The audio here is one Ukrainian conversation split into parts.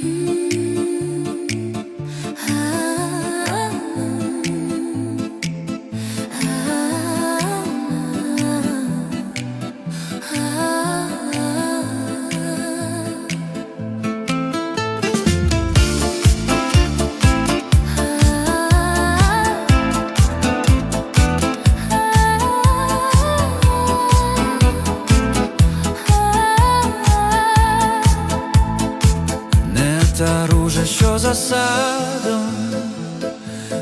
Не та що за садом,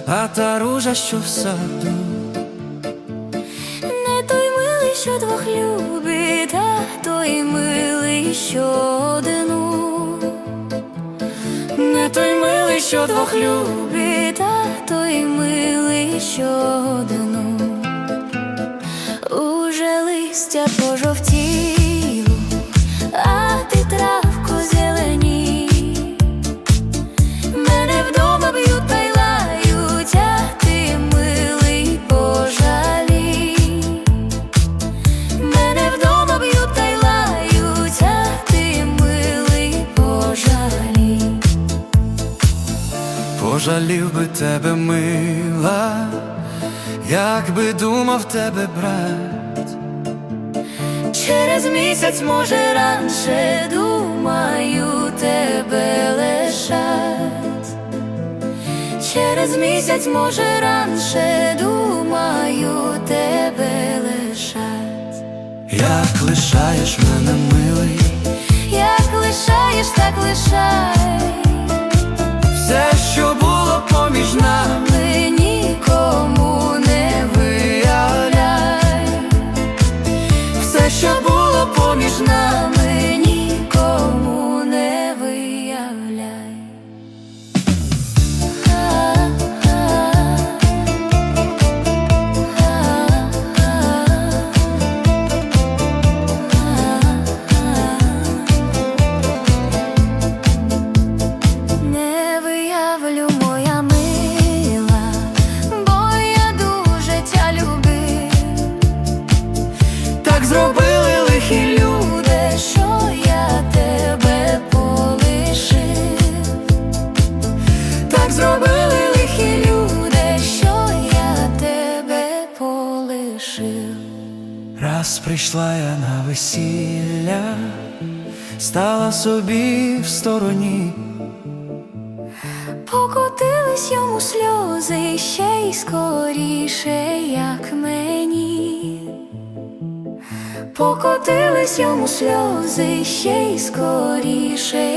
а та ружа, що в саду. Не той милий, що двох любить, а той милий, що одну. Не той милий, що двох любить, а той милий, що одну. Уже листя пожовтіло, а ти травко зелені. Пожалів би тебе, мила, як би думав тебе брат. Через місяць, може, раніше думаю тебе лишать. Через місяць, може, раніше думаю тебе лишать. Як лишаєш мене, милий, Як лишаєш, так лишай. Раз прийшла я на весілля, стала собі в стороні. Покотились йому сльози ще й скоріше, як мені. Покотились йому сльози ще й скоріше,